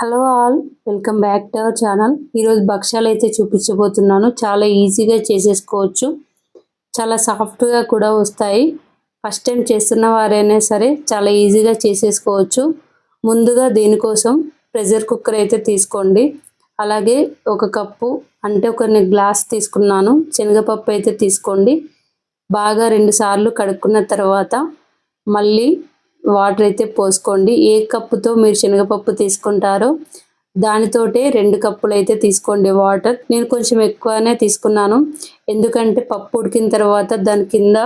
Hello all welcome back to our channel. ఈరోజు భక్ష్యాలు అయితే చూపించబోతున్నాను. చాలా ఈజీగా చేసేసుకోవచ్చు. చాలా సాఫ్ట్గా కూడా వస్తాయి. ఫస్ట్ టైం చేస్తున్న వారైనా సరే చాలా ఈజీగా చేసేసుకోవచ్చు. ముందుగా దీనికోసం ప్రెషర్ కుక్కర్ అయితే తీసుకోండి. అలాగే ఒక కప్పు అంటే ఒక గ్లాస్ తీసుకున్నాను. శనగపప్పు అయితే తీసుకోండి. బాగా రెండుసార్లు కడుక్కున్న తర్వాత మళ్ళీ వాటర్ అయితే పోసుకోండి. ఏ కప్పుతో మీరు శనగపప్పు తీసుకుంటారో దానితోటే రెండు కప్పులు అయితే తీసుకోండి వాటర్. నేను కొంచెం ఎక్కువనే తీసుకున్నాను. ఎందుకంటే పప్పు ఉడికిన తర్వాత దాని కింద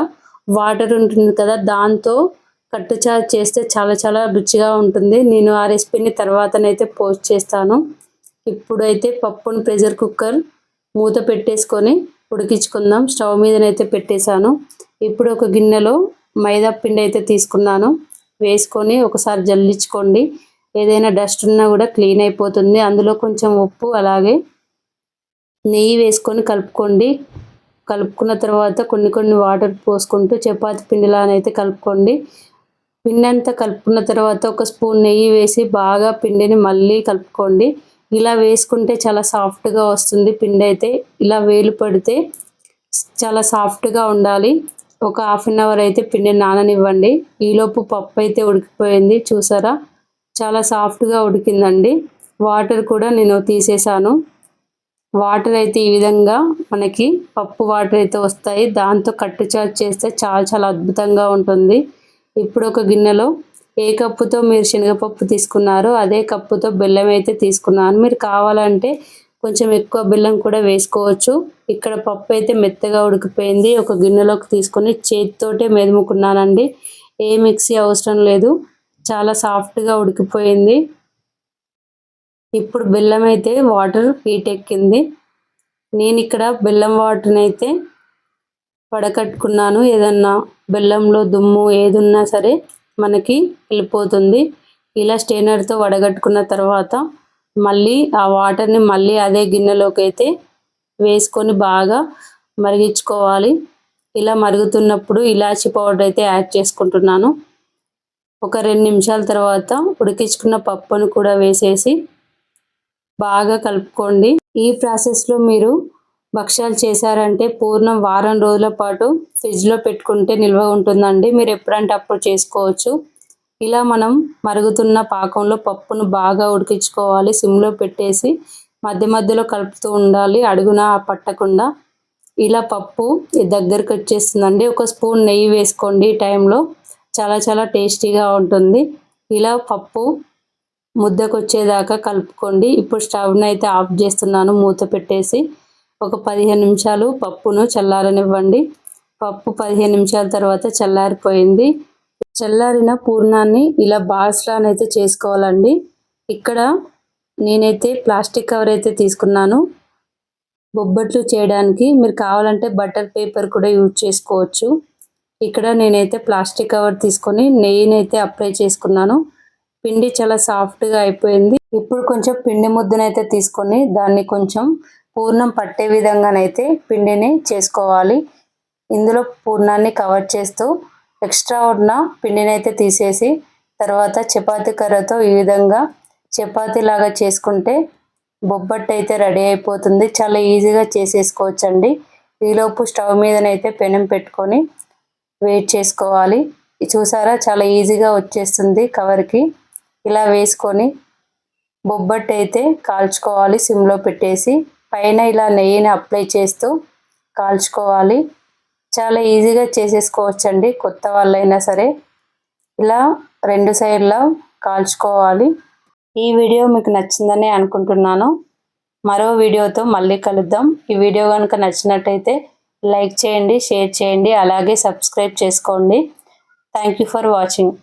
వాటర్ ఉంటుంది కదా దాంతో కట్టుచారు చేస్తే చాలా చాలా రుచిగా ఉంటుంది. నేను ఆ రెసిపీని తర్వాతనైతే పోస్ట్ చేస్తాను. ఇప్పుడైతే పప్పును ప్రెషర్ కుక్కర్ మూత పెట్టేసుకొని ఉడికించుకుందాం. స్టవ్ మీదనైతే పెట్టేశాను. ఇప్పుడు ఒక గిన్నెలో మైదా పిండి అయితే తీసుకున్నాను. వేసుకొని ఒకసారి జల్లించుకోండి. ఏదైనా డస్ట్ ఉన్నా కూడా క్లీన్ అయిపోతుంది. అందులో కొంచెం ఉప్పు అలాగే నెయ్యి వేసుకొని కలుపుకోండి. కలుపుకున్న తర్వాత కొన్ని కొన్ని వాటర్ పోసుకుంటూ చపాతి పిండిలానైతే కలుపుకోండి. పిండి అంతా కలుపుకున్న తర్వాత ఒక స్పూన్ నెయ్యి వేసి బాగా పిండిని మళ్ళీ కలుపుకోండి. ఇలా వేసుకుంటే చాలా సాఫ్ట్గా వస్తుంది పిండి అయితే ఇలా వేలు పడితే చాలా సాఫ్ట్గా ఉండాలి. ఒక హాఫ్ అన్ అవర్ అయితే పిండి నాననివ్వండి. ఈలోపు పప్పు అయితే ఉడికిపోయింది. చూసారా? చాలా సాఫ్ట్గా ఉడికిందండి. వాటర్ కూడా నేను తీసేసాను. వాటర్ అయితే ఈ విధంగా మనకి పప్పు వాటర్ అయితే వస్తాయి. దాంతో కట్టు చార్జ్ చేస్తే చాలా చాలా అద్భుతంగా ఉంటుంది. ఇప్పుడు ఒక గిన్నెలో ఏ కప్పుతో మీరు శనగపప్పు తీసుకున్నారో అదే కప్పుతో బెల్లం అయితే తీసుకున్నాను. మీరు కావాలంటే కొంచెం ఎక్కువ బెల్లం కూడా వేసుకోవచ్చు. ఇక్కడ పప్పు అయితే మెత్తగా ఉడికిపోయింది. ఒక గిన్నెలోకి తీసుకొని చేతితోటే మెదుముకున్నానండి. ఏ మిక్సీ అవసరం లేదు. చాలా సాఫ్ట్గా ఉడికిపోయింది. ఇప్పుడు బెల్లం అయితే వాటర్ హీట్ ఎక్కింది. నేను ఇక్కడ బెల్లం వాటర్ని అయితే వడకట్టుకున్నాను. ఏదన్నా బెల్లంలో దుమ్ము ఏదున్నా సరే మనకి వెళ్ళిపోతుంది. ఇలా స్టెయినర్తో వడగట్టుకున్న తర్వాత మళ్ళీ ఆ వాటర్ని మళ్ళీ అదే గిన్నెలోకి అయితే వేసుకొని బాగా మరిగించుకోవాలి. ఇలా మరుగుతున్నప్పుడు ఇలాచి పౌడర్ అయితే యాడ్ చేసుకుంటున్నాను. ఒక రెండు నిమిషాల తర్వాత ఉడికించుకున్న పప్పును కూడా వేసేసి బాగా కలుపుకోండి. ఈ ప్రాసెస్లో మీరు భక్ష్యాలు చేశారంటే పూర్ణం వారం రోజుల పాటు ఫ్రిడ్జ్లో పెట్టుకుంటే నిల్వ ఉంటుందండి. మీరు ఎప్పుడంటే అప్పుడు చేసుకోవచ్చు. ఇలా మనం మరుగుతున్న పాకంలో పప్పును బాగా ఉడికించుకోవాలి. సిమ్లో పెట్టేసి మధ్య మధ్యలో కలుపుతూ ఉండాలి. అడుగున పట్టకుండా ఇలా పప్పు దగ్గరికి వచ్చేస్తుందండి. ఒక స్పూన్ నెయ్యి వేసుకోండి. ఈ టైంలో చాలా చాలా టేస్టీగా ఉంటుంది. ఇలా పప్పు ముద్దకు వచ్చేదాకా కలుపుకోండి. ఇప్పుడు స్టవ్ని అయితే ఆఫ్ చేస్తున్నాను. మూత పెట్టేసి ఒక పదిహేను నిమిషాలు పప్పును చల్లారనివ్వండి. పప్పు పదిహేను నిమిషాల తర్వాత చల్లారిపోయింది. చల్లారిన పూర్ణాన్ని ఇలా బాల్స్లానైతే చేసుకోవాలండి. ఇక్కడ నేనైతే ప్లాస్టిక్ కవర్ అయితే తీసుకున్నాను. బొబ్బట్లు చేయడానికి మీరు కావాలంటే బటర్ పేపర్ కూడా యూజ్ చేసుకోవచ్చు. ఇక్కడ నేనైతే ప్లాస్టిక్ కవర్ తీసుకొని నెయ్యిని అయితే అప్లై చేసుకున్నాను. పిండి చాలా సాఫ్ట్గా అయిపోయింది. ఇప్పుడు కొంచెం పిండి ముద్దనైతే తీసుకొని దాన్ని కొంచెం పూర్ణం పట్టే విధంగానైతే పిండిని చేసుకోవాలి. ఇందులో పూర్ణాన్ని కవర్ చేస్తూ ఎక్స్ట్రా ఉన్న పిండిని అయితే తీసేసి తర్వాత చపాతి కర్రతో ఈ విధంగా చపాతి లాగా చేసుకుంటే బొబ్బట్టు అయితే రెడీ అయిపోతుంది. చాలా ఈజీగా చేసేసుకోవచ్చండి. ఈలోపు స్టవ్ మీదనైతే పెనం పెట్టుకొని వెయిట్ చేసుకోవాలి. చూసారా? చాలా ఈజీగా వచ్చేస్తుంది కవర్కి. ఇలా వేసుకొని బొబ్బట్టు అయితే కాల్చుకోవాలి సిమ్లో పెట్టేసి. పైన ఇలా నెయ్యిని అప్లై చేస్తూ కాల్చుకోవాలి. చాలా ఈజీగా చేసేసుకోవచ్చండి. కొత్త వాళ్ళైనా సరే ఇలా రెండు సైడ్ల కాల్చుకోవాలి. ఈ వీడియో మీకు నచ్చిందని అనుకుంటున్నాను. మరో వీడియోతో మళ్ళీ కలుద్దాం. ఈ వీడియో కనుక నచ్చినట్టయితే లైక్ చేయండి షేర్ చేయండి అలాగే సబ్స్క్రైబ్ చేసుకోండి. Thank you for watching